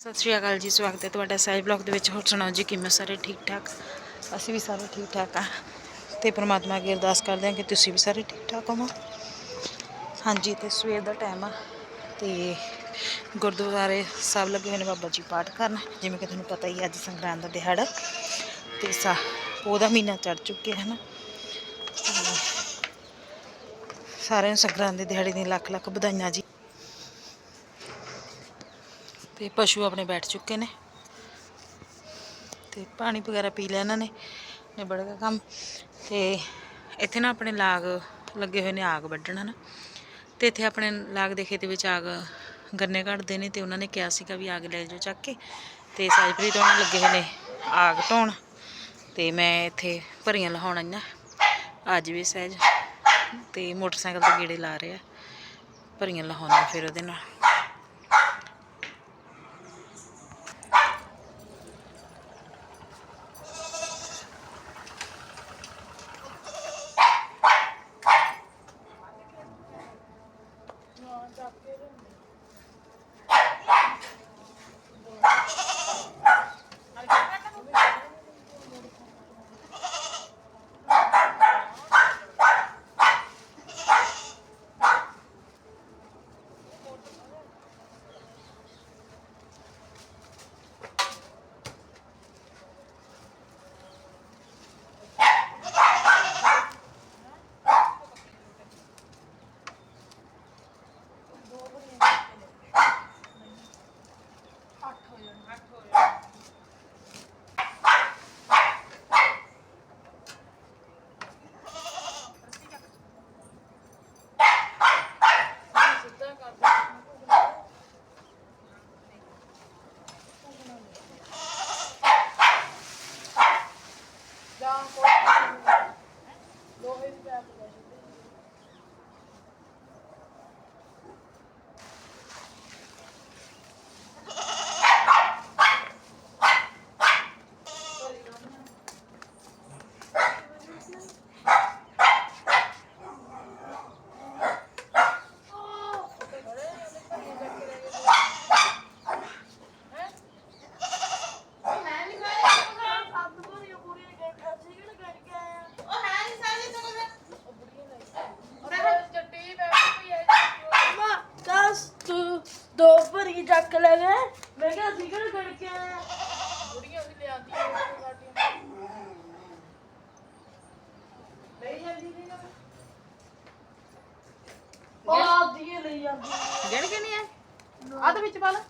ਸਤਿ ਸ਼੍ਰੀ ਅਕਾਲ ਜੀ ਸਵਾਗਤ ਹੈ ਤੁਹਾਡਾ ਸਾਈ ਬਲੌਗ ਦੇ ਵਿੱਚ। ਹੋਰ ਸੁਣਾਓ ਜੀ ਕਿਵੇਂ ਸਾਰੇ? ਠੀਕ ਠਾਕ? ਅਸੀਂ ਵੀ ਸਾਰੇ ਠੀਕ ਠਾਕ ਆ। ਤੇ ਪ੍ਰਮਾਤਮਾ ਅੱਗੇ ਅਰਦਾਸ ਕਰਦੇ ਹਾਂ ਕਿ ਤੁਸੀਂ ਵੀ ਸਾਰੇ ਠੀਕ ਠਾਕ ਹੋਵੋ। ਹਾਂਜੀ ਤੇ ਸਵੇਰ ਦਾ ਟਾਈਮ ਆ ਤੇ ਗੁਰਦੁਆਰੇ ਸਾਹਿਬ ਲੱਗੇ ਹੋਏ ਨੇ ਬਾਬਾ ਜੀ ਪਾਠ ਕਰਨ। ਜਿਵੇਂ ਕਿ ਤੁਹਾਨੂੰ ਪਤਾ ਹੀ ਅੱਜ ਸੰਗਰਾਂਦ ਦਾ ਦਿਹਾੜਾ। ਤੇ ਸਾ ਉਹਦਾ ਮਹੀਨਾ ਚੜ ਚੁੱਕਿਆ ਹੈ ਨਾ। ਸਾਰਿਆਂ ਨੂੰ ਸੰਗਰਾਂਦ ਦੇ ਦਿਹਾੜੇ ਦੀਆਂ ਲੱਖ ਲੱਖ ਵਧਾਈਆਂ ਜੀ। ਤੇ ਪਸ਼ੂ ਆਪਣੇ ਬੈਠ ਚੁੱਕੇ ਨੇ। ਤੇ ਪਾਣੀ ਵਗੈਰਾ ਪੀ ਲਿਆ ਇਹਨਾਂ ਨੇ, ਨਿਬੜ ਗਿਆ ਕੰਮ। ਤੇ ਇੱਥੇ ਨਾ ਆਪਣੇ ਲਾਗ ਲੱਗੇ ਹੋਏ ਨੇ ਆਗ ਵੱਢਣ ਹਨ। ਤੇ ਇੱਥੇ ਆਪਣੇ ਲਾਗ ਦੇ ਖੇਤ ਵਿੱਚ ਆਗ ਗੰਨੇ ਕੱਢਦੇ ਨੇ ਤੇ ਉਹਨਾਂ ਨੇ ਕਿਹਾ ਸੀਗਾ ਵੀ ਆਗ ਲੈ ਜਾਓ ਚੱਕ ਕੇ। ਤੇ ਸਾਜਪ੍ਰੀਤ ਉਹਨਾਂ ਲੱਗੇ ਹੋਏ ਨੇ ਆਗ ਢੋਣ ਤੇ ਮੈਂ ਇੱਥੇ ਭਰੀਆਂ ਲਹਾਉਣ ਆਈਆਂ ਅੱਜ ਵੀ ਸਹਿਜ। ਤੇ ਮੋਟਰਸਾਈਕਲ ਤੇ ਗੇੜੇ ਲਾ ਰਿਹਾ ਭਰੀਆਂ ਲਹਾਉਣਾ ਫਿਰ ਉਹਦੇ ਨਾਲ। ਤੂੰ ਦੋ ਭਰੀ ਚੱਕ ਲੈ ਗਏ ਮੈਂ ਕਿਹਾ ਅਸੀਂ ਕਿਹੜਾ ਗੜ ਕੇ ਆਏ ਆ ਬੁੜੀਆਂ ਵੀ ਲਿਆਂਦੀ ਸਾਡੀਆਂ ਲਈ ਜਾਂਦੀ ਨਹੀਂ ਨਾ। ਉਹ ਆਪਦੀ ਹੀ ਲਈ ਜਾਂਦੀ। ਗਿਣ ਕੇ ਨਹੀਂ ਆ ਆ ਤਾਂ ਵਿੱਚ ਪਾ ਲੈ।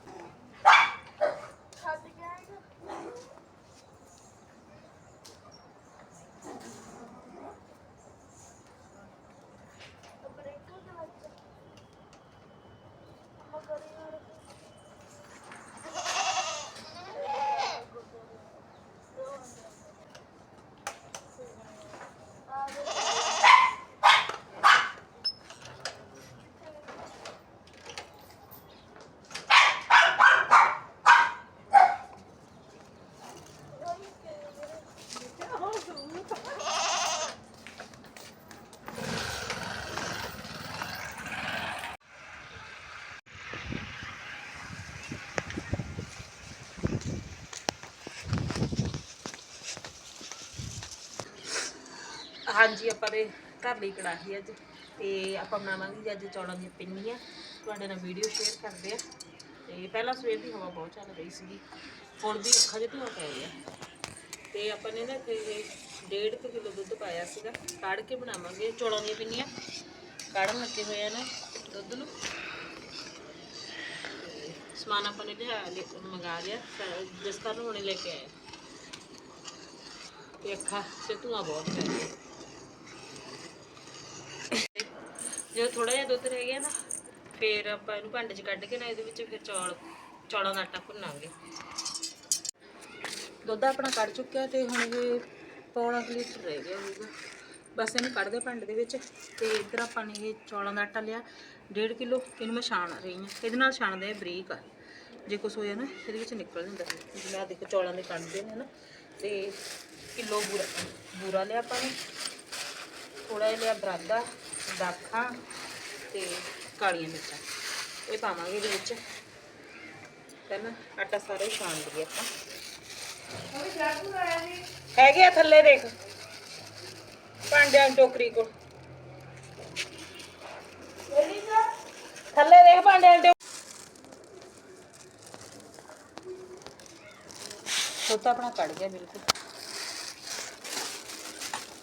ਹਾਂਜੀ, ਆਪਾਂ ਦੇ ਘਰ ਲਈ ਕੜਾਹੀ ਅੱਜ ਤੇ ਆਪਾਂ ਬਣਾਵਾਂਗੇ ਜੀ ਅੱਜ ਚੌਲਾਂ ਦੀਆਂ ਪਿੰਨੀਆਂ। ਤੁਹਾਡੇ ਨਾਲ ਵੀਡੀਓ ਸ਼ੇਅਰ ਕਰਦੇ ਆ। ਤੇ ਪਹਿਲਾਂ ਸਵੇਰ ਦੀ ਹਵਾ ਬਹੁਤ ਚੱਲ ਰਹੀ ਸੀਗੀ। ਹੁਣ ਵੀ ਅੱਖਾਂ 'ਚ ਧੂਆ ਪੈ ਗਿਆ। ਤੇ ਆਪਾਂ ਨੇ ਨਾ ਇੱਥੇ ਡੇਢ ਕੁ ਕਿਲੋ ਦੁੱਧ ਪਾਇਆ ਸੀਗਾ। ਕਾੜ ਕੇ ਬਣਾਵਾਂਗੇ ਚੌਲਾਂ ਦੀਆਂ ਪਿੰਨੀਆਂ। ਕਾੜਨ ਲੱਗੇ ਹੋਏ ਆ ਨਾ ਦੁੱਧ ਨੂੰ। ਤੇ ਸਮਾਨ ਆਪਾਂ ਨੇ ਲਿਆ ਲਿਆ- ਮੰਗਾ ਲਿਆ। ਸ- ਜਿਸ ਕਾਰਨ ਹੁਣੇ ਲੈ ਕੇ ਆਏ। ਤੇ ਅੱਖਾਂ 'ਚ ਧੂਆ ਬਹੁਤ ਪੈ ਗਿਆ। ਜਦੋਂ ਥੋੜਾ ਜਿਹਾ ਦੁੱਧ ਰਹਿ ਗਿਆ ਨਾ, ਫਿਰ ਆਪਾਂ ਇਹਨੂੰ ਭਾਂਡੇ 'ਚ ਕੱਢ ਕੇ ਨਾ ਇਹਦੇ ਵਿੱਚ ਫਿਰ ਚੌਲ, ਚੌਲਾਂ ਦਾ ਆਟਾ ਭੁੰਨਾਂਗੇ। ਦੁੱਧ ਆਪਣਾ ਕੱਢ ਚੁੱਕਿਆ ਤੇ ਹੁਣ ਇਹ ਪੌਣਾ ਕੁ ਲੀਟਰ ਰਹਿ ਗਿਆ ਹੋਊਗਾ। ਬਸ ਇਹਨੂੰ ਕੱਢ ਦੇ ਭਾਂਡੇ ਦੇ ਵਿੱਚ ਤੇ ਇੱਧਰ ਆਪਾਂ ਨੇ ਇਹ ਚੌਲਾਂ ਦਾ ਆਟਾ ਲਿਆ 1.5 ਕਿਲੋ, ਇਹਨੂੰ ਮੈਂ ਛਾਣ ਰਹੀ ਹਾਂ। ਇਹਦੇ ਨਾਲ ਛਾਣਦੇ ਆ ਬਰੀਕ ਆ। ਜੇ ਕੁਛ ਹੋਇਆ ਨਾ, ਇਹਦੇ ਵਿੱਚ ਨਿਕਲ ਜਾਂਦਾ ਜਿਵੇਂ ਆ ਦੇਖੋ ਚੌਲਾਂ ਦੇ ਕੱਢਦੇ ਨੇ ਨਾ, ਤੇ ਕਿਲੋ ਬੂਰਾ ਬੂਰਾ ਲਿਆ ਆਪਾਂ ਨੇ। ਥੋੜਾ ਜਿਹਾ ਲਿਆ ਬਰਾਦਾ। ਦਾਖਾਂ ਤੇ ਕਾਲੀਆਂ ਮਿਰਚਾਂ। ਇਹ ਪਾਵਾਂਗੇ ਇਹਦੇ ਵਿੱਚ। ਪਹਿਲਾਂ ਆਟਾ ਸਾਰਾ ਹੀ ਛਾਣ ਲਈਏ ਆਪਾਂ। ਹੈਗੇ ਆ ਥੱਲੇ ਦੇਖ। ਭਾਂਡਿਆਂ ਟੋਕਰੀ ਕੋਲ। ਥੱਲੇ ਦੇਖ ਭਾਂਡਿਆਂ ਦੀ ਤੋਤਾ ਆਪਣਾ ਕੱਢ ਗਿਆ ਬਿਲਕੁਲ।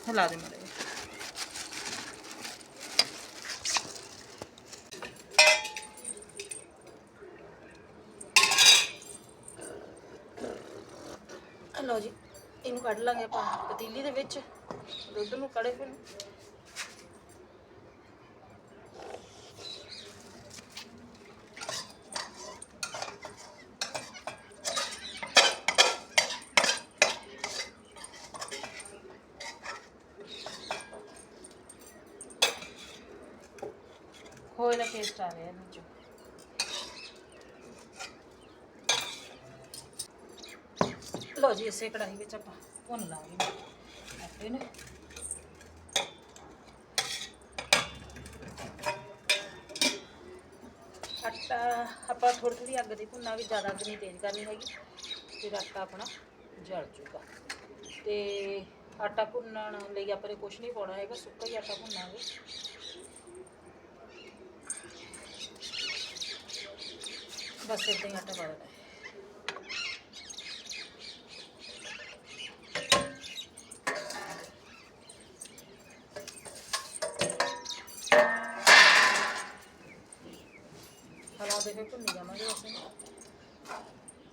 ਹਿਲਾ ਦੇ ਮੇਰੇ ਲਓ ਜੀ, ਇਹਨੂੰ ਕੱਢ ਲਾਂਗੇ ਆਪਾਂ ਪਤੀਲੀ ਦੇ ਵਿੱਚ, ਦੁੱਧ ਨੂੰ ਕੜੇ ਫਿਰ। ਖੋਏ ਦਾ ਟੇਸਟ ਆ ਰਿਹਾ ਇਹਦੇ ਚੋਂ ਲਓ ਜੀ ਇਸੇ ਕੜਾਹੀ ਵਿੱਚ ਆਪਾਂ ਭੁੰਨ ਲਾਂਗੇ ਆਟੇ ਨੂੰ ਆਟਾ ਆਪਾਂ ਥੋੜੀ ਥੋੜੀ ਅੱਗ ਦੀ ਭੁੰਨਾਂਗੇ ਜ਼ਿਆਦਾ ਅੱਗ ਨਹੀਂ ਤੇਜ਼ ਕਰਨੀ ਹੈਗੀ ਫਿਰ ਆਟਾ ਆਪਣਾ ਜਲ ਜੂਗਾ ਤੇ ਆਟਾ ਭੁੰਨਣ ਲਈ ਆਪਾਂ ਨੇ ਕੁਝ ਨਹੀਂ ਪਾਉਣਾ ਹੈਗਾ ਸੁੱਕਾ ਹੀ ਆਟਾ ਭੁੰਨਾਂਗੇ ਬਸ ਇਦਾਂ ਹੀ ਆਟਾ ਪਾ ਦੇਣਾ ਹੈ। ਹਲਾ ਦੇ ਕੇ ਭੁੰਨੀ ਜਾਵਾਂਗੇ ਅਸੀਂ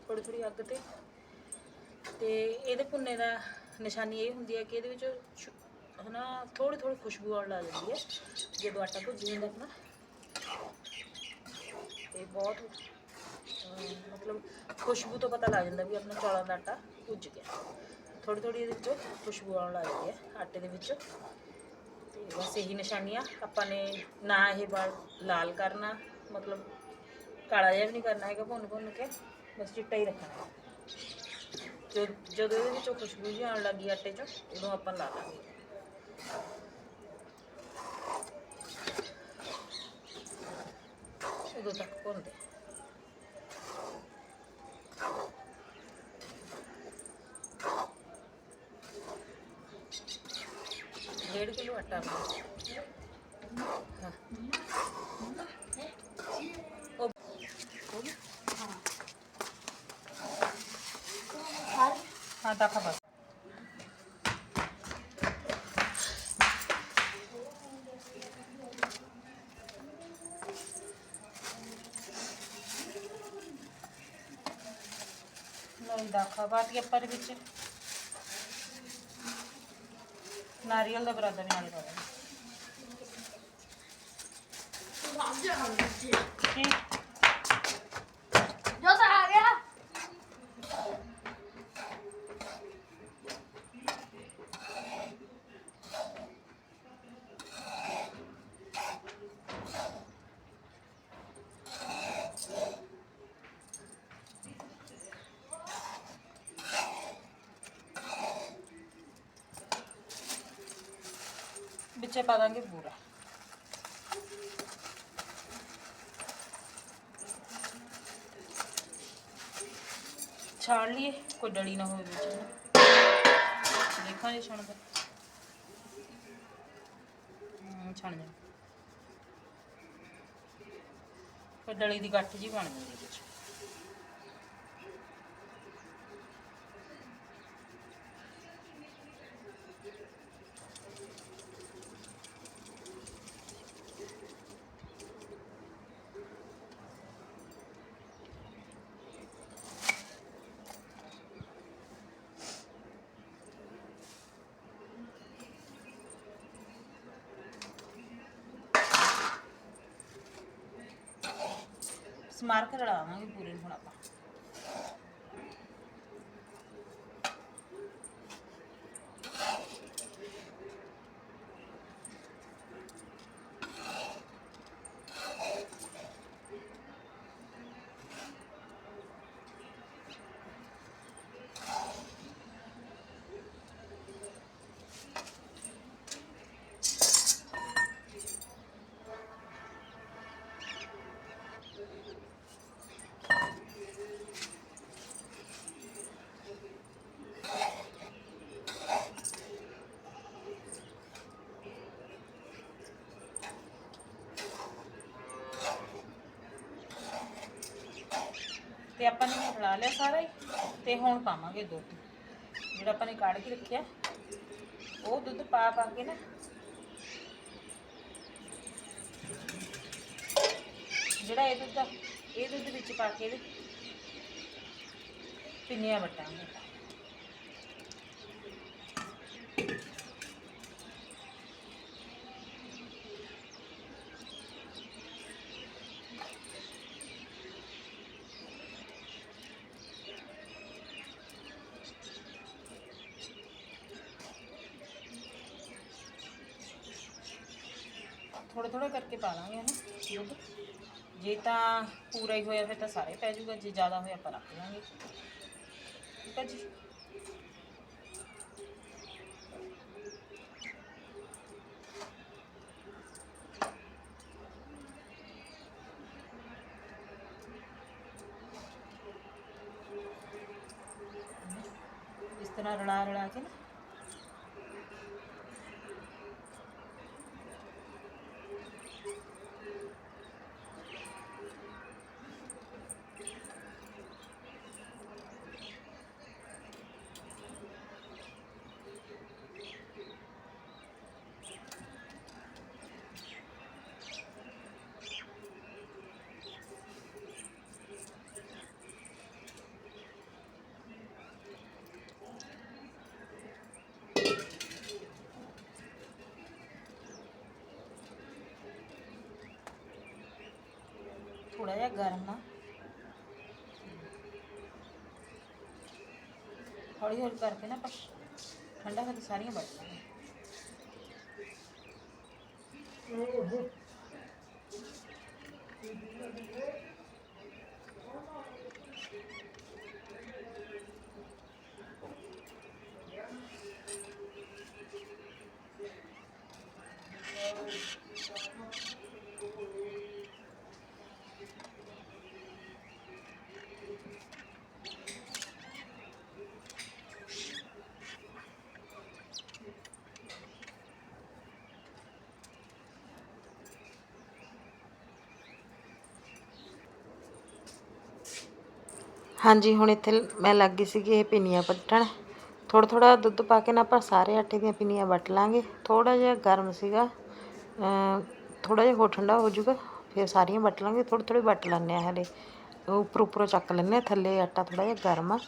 ਥੋੜੀ ਥੋੜੀ ਅੱਗ ਤੇ ਤੇ ਇਹਦੇ ਭੁੰਨੇ ਦਾ ਨਿਸ਼ਾਨੀ ਇਹ ਹੁੰਦੀ ਹੈ ਕਿ ਇਹਦੇ ਵਿੱਚ ਛ- ਹਨਾ ਥੋੜੀ ਥੋੜੀ ਖੁਸ਼ਬੂ ਆਉਣ ਲੱਗ ਜਾਂਦੀ ਹੈ, ਜਦੋਂ ਆਟਾ ਭੁੱਜ ਜਾਂਦਾ ਆਪਣਾ ਤੇ ਬਹੁਤ ਮਤਲਬ ਖੁਸ਼ਬੂ ਤੋਂ ਪਤਾ ਲੱਗ ਜਾਂਦਾ ਵੀ ਆਪਣਾ ਚੌਲਾਂ ਦਾ ਆਟਾ ਭੁੱਜ ਗਿਆ। ਥੋੜੀ ਥੋੜੀ ਇਹਦੇ ਵਿੱਚੋਂ ਖੁਸ਼ਬੂ ਆਉਣ ਲੱਗ ਜਾਂਦੀ ਹੈ, ਆਟੇ ਦੇ ਵਿੱਚ। ਤੇ ਬਸ ਇਹੀ ਨਿਸ਼ਾਨੀਆਂ। ਆਪਾਂ ਨੇ ਨਾ ਇਹ ਵਾਲ ਲਾਲ ਕਰਨਾ, ਮਤਲਬ ਕਾਲਾ ਜਿਹਾ ਵੀ ਨਹੀਂ ਕਰਨਾ ਹੈਗਾ ਭੁੰਨ ਭੁੰਨ ਕੇ, ਬਸ ਚਿੱਟਾ ਹੀ ਰੱਖਣਾ। ਹੈ ਜਦ- ਜਦੋਂ ਇਹਦੇ ਵਿੱਚੋਂ ਖੁਸ਼ਬੂ ਜਿਹੀ ਆਉਣ ਲੱਗੀ ਆਟੇ 'ਚੋਂ ਉਦੋਂ ਆਪਾਂ ਲਾ ਲਾਂਗੇ। ਉਦੋਂ ਤੱਕ ਭੁੰਨਦੇ ਡੇਢ ਕਿਲੋ ਆਟਾ ਆਪਣਾ ਹਾਂ ਉਹ ਉਹ ਵੀ? ਹਾਂ ਤਾਂ ਖਾ ਬਸ। ਨਹੀਂ ਦਾਖਾ ਬਾਕੀ ਆਪਾਂ ਦੇ ਵਿੱਚ। ਨਾਰੀਅਲ ਦਾ ਬਰਾਦਾ ਨਾਲ ਪਾ ਦੇਣਾ ਠੀਕ। ਵਿੱਚੇ ਪਾ ਦਾਂਗੇ ਬੂਰਾ। ਛਾੜ ਲਈਏ, ਕੋਈ ਡਲੀ ਨਾ ਹੋਵੇ ਵਿੱਚ। ਨਾ। ਦੇਖਾਂ ਹੂੰ ਛਣ ਜਾ ਫਿਰ ਡਲੀ ਦੀ ਗੱਠ ਜੀ ਬਣ ਜਾਂਦੀ ਵਿੱਚ। ਸਮਾਰ ਕੇ ਰਲਾਵਾਂਗੇ ਪੂਰੇ ਨੂੰ ਹੁਣ ਆਪਾਂ। ਤੇ ਆਪਾਂ ਨੇ ਇਹ ਰਲਾ ਲਿਆ ਸਾਰਾ ਹੀ ਤੇ ਹੁਣ ਪਾਵਾਂਗੇ ਦੁੱਧ। ਜਿਹੜਾ ਆਪਾਂ ਨੇ ਕਾੜ ਕੇ ਰੱਖਿਆ, ਉਹ ਦੁੱਧ ਪਾ ਪਾ ਕੇ ਨਾ ਜਿਹੜਾ ਇਹ ਦੁੱਧ ਇਹ ਦੁੱਧ ਵਿੱਚ ਪਾ ਕੇ ਇਹਦੇ ਪਿੰਨੀਆਂ ਵਟਾਂਗੇ। ਥੋੜਾ ਥੋੜਾ ਕਰਕੇ ਪਾ ਲਾਂਗੇ ਹਨਾ ਦੁੱਧ ਜੇ ਤਾਂ ਪੂਰਾ ਹੀ ਹੋਇਆ ਫਿਰ ਤਾਂ ਸਾਰੇ ਪੈ ਜਾਊਗਾ, ਜੇ ਜ਼ਿਆਦਾ ਹੋਇਆ ਆਪਾਂ ਰੱਖ ਲਾਂਗੇ। ਠੀਕ ਹੈ ਜੀ। ਇਸ ਤਰ੍ਹਾਂ ਰਲਾ ਰਲਾ ਕੇ ਨਾ ਥੋੜਾ ਜਿਹਾ ਗਰਮ। ਆ ਹੌਲੀ ਹੌਲੀ ਕਰਕੇ ਨਾ ਆਪਾਂ ਠੰਡਾ ਕਰਕੇ ਸਾਰੀਆਂ ਵੱਟ ਲਾਂਗੇ। ਹਾਂਜੀ, ਹੁਣ ਇੱਥੇ ਮੈਂ ਲੱਗ ਗਈ ਸੀਗੀ ਇਹ ਪਿੰਨੀਆਂ ਵੱਟਣ। ਥੋੜਾ ਥੋੜਾ ਦੁੱਧ ਪਾ ਕੇ ਨਾ ਆਪਾਂ ਸਾਰੇ ਆਟੇ ਦੀਆਂ ਪਿੰਨੀਆਂ ਵੱਟ ਲਾਂਗੇ। ਥੋੜਾ ਜਿਹਾ ਗਰਮ ਸੀਗਾ। ਥੋੜਾ ਜਿਹਾ ਹੋਰ ਠੰਡਾ ਹੋ ਜਾਊਗਾ, ਫਿਰ ਸਾਰੀਆਂ ਵੱਟ ਲਾਂਗੇ। ਥੋੜੇ ਥੋੜੇ ਵੱਟ ਲੈਂਦੇ ਆ ਹਲੇ। ਉਹ ਉੱਪਰ ਉੱਪਰੋਂ ਚੱਕ ਲੈਂਦੇ ਆ ਥੱਲੇ ਆਟਾ ਥੋੜਾ ਜਿਹਾ ਗਰਮ ਆ।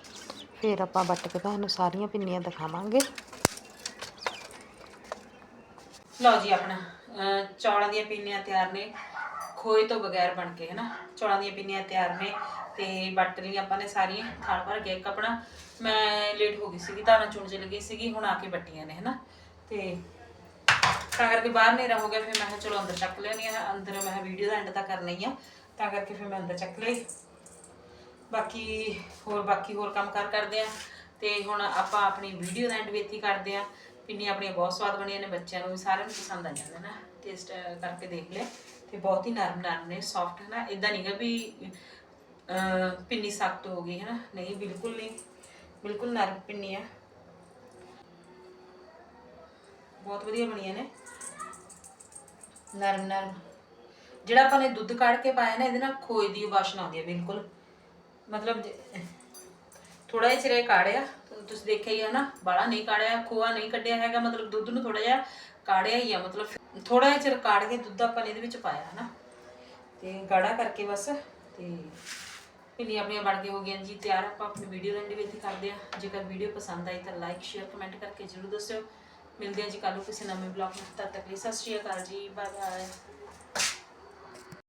ਫਿਰ ਆਪਾਂ ਵੱਟ ਕੇ ਤੁਹਾਨੂੰ ਸਾਰੀਆਂ ਪਿੰਨੀਆਂ ਦਿਖਾਵਾਂਗੇ। ਲਓ ਜੀ ਆਪਣਾ ਚੌਲਾਂ ਦੀਆਂ ਪਿੰਨੀਆਂ ਤਿਆਰ ਨੇ। ਖੋਏ ਤੋਂ ਬਗੈਰ ਬਣ ਕੇ ਹੈ ਨਾ ਚੌਲਾਂ ਦੀਆਂ ਪਿੰਨੀਆਂ ਤਿਆਰ ਨੇ। ਤੇ ਵੱਟ ਲਈਆਂ ਆਪਾਂ ਨੇ ਸਾਰੀਆਂ ਥਾਲ ਭਰ ਗਿਆ ਇੱਕ ਆਪਣਾ, ਮੈਂ ਲੇਟ ਹੋ ਗਈ ਸੀਗੀ, ਧਾਰਾਂ ਚੁਣ ਚ ਲੱਗੀ ਸੀਗੀ, ਹੁਣ ਆ ਕੇ ਵੱਟੀਆਂ ਨੇ, ਹਨਾ? ਤੇ ਤਾਂ ਕਰਕੇ ਬਾਹਰ ਹਨੇਰਾ ਹੋ ਗਿਆ, ਫਿਰ ਮੈਂ ਕਿਹਾ ਚਲੋ ਅੰਦਰ ਚੱਕ ਲੈਣੀ ਆ ਅੰਦਰ ਮੈਂ ਵੀਡੀਓ ਦਾ ਐਂਡ ਤਾਂ ਕਰਨਾ ਹੀ ਆ, ਤਾਂ ਕਰਕੇ ਫਿਰ ਮੈਂ ਅੰਦਰ ਚੱਕ ਲਈ। ਬਾਕੀ ਹੋਰ ਬਾਕੀ ਹੋਰ ਕੰਮ ਕਰ ਕਰਦੇ ਆ, ਤੇ ਹੁਣ ਆਪਾਂ ਆਪਣੀ ਵੀਡੀਓ ਦਾ ਐਂਡ ਵੀ ਇੱਥੇ ਕਰਦੇ ਆ। ਪਿੰਨੀਆਂ ਆਪਣੀਆਂ ਬਹੁਤ ਸਵਾਦ ਬਣੀਆਂ ਨੇ, ਬੱਚਿਆਂ ਨੂੰ ਵੀ ਸਾਰਿਆਂ ਨੂੰ ਪਸੰਦ ਆ ਜਾਂਦੇ ਨਾ ਟੇਸਟ ਕਰਕੇ ਦੇਖ ਲਿਆ ਤੇ ਬਹੁਤ ਹੀ ਨਰਮ ਨਰਮ ਨੇ ਸੌਫਟ ਹੈ ਨਾ ਇਦਾਂ ਨਹੀਂਗਾ ਵੀ ਪਿੰਨੀ ਸਖਤ ਹੋ ਗਈ ਹੈ ਨਾ ਨਹੀਂ, ਬਿਲਕੁਲ ਨਹੀਂ। ਬਿਲਕੁਲ ਨਰਮ ਪਿੰਨੀ ਆ। ਬਹੁਤ ਵਧੀਆ ਬਣੀਆਂ ਨੇ। ਨਰਮ ਨਰਮ। ਜਿਹੜਾ ਆਪਾਂ ਨੇ ਦੁੱਧ ਕੱਢ ਕੇ ਪਾਇਆ ਨਾ, ਇਹਦੇ ਨਾਲ ਖੋਏ ਦੀ ਵਾਸ਼ਨਾ ਆਉਂਦੀ ਹੈ ਬਿਲਕੁਲ। ਮਤਲਬ ਥੋੜਾ ਜਿਹਾ ਚਿਰੇ ਕਾੜਿਆ ਤੁਸੀਂ ਦੇਖਿਆ ਹੀ ਹੈ ਨਾ ਬਾਲਾ ਨਹੀਂ ਕਾੜਿਆ, ਖੋਆ ਨਹੀਂ ਕੱਢਿਆ ਹੈਗਾ, ਮਤਲਬ ਦੁੱਧ ਨੂੰ ਥੋੜਾ ਜਿਹਾ ਕਾੜਿਆ ਹੀ ਆ, ਮਤਲਬ ਥੋੜਾ ਜਿਹਾ ਚਿਰ ਕਾੜ ਕੇ ਦੁੱਧ ਆਪਾਂ ਨੇ ਇਹਦੇ ਵਿੱਚ ਪਾਇਆ ਹੈ ਨਾ ਤੇ ਗਾੜਾ ਕਰਕੇ ਬਸ, ਤੇ ਪਿੰਨੀਆਂ ਆਪਣੀਆਂ ਬਣ ਕੇ ਹੋ ਗਈਆਂ ਜੀ, ਤਿਆਰ ਆਪਾਂ ਆਪਣੀ ਵੀਡੀਓ ਦਾ ਐਂਡ ਕਰਦੇ ਆ ਜੇਕਰ ਵੀਡੀਓ ਪਸੰਦ ਆਈ ਤਾਂ ਲਾਈਕ ਸ਼ੇਅਰ ਕਮੈਂਟ ਕਰਕੇ ਜਰੂਰ ਦੱਸਿਓ। ਮਿਲਦੇ ਹਾਂ ਜੀ ਕੱਲ੍ਹ ਨੂੰ ਕਿਸੇ ਨਵੇਂ ਬਲੌਗ ਨਾਲ। ਤਦ ਤੱਕ ਲਈ ਸਤਿ ਸ਼੍ਰੀ ਅਕਾਲ ਜੀ ਬਾਏ ਬਾਏ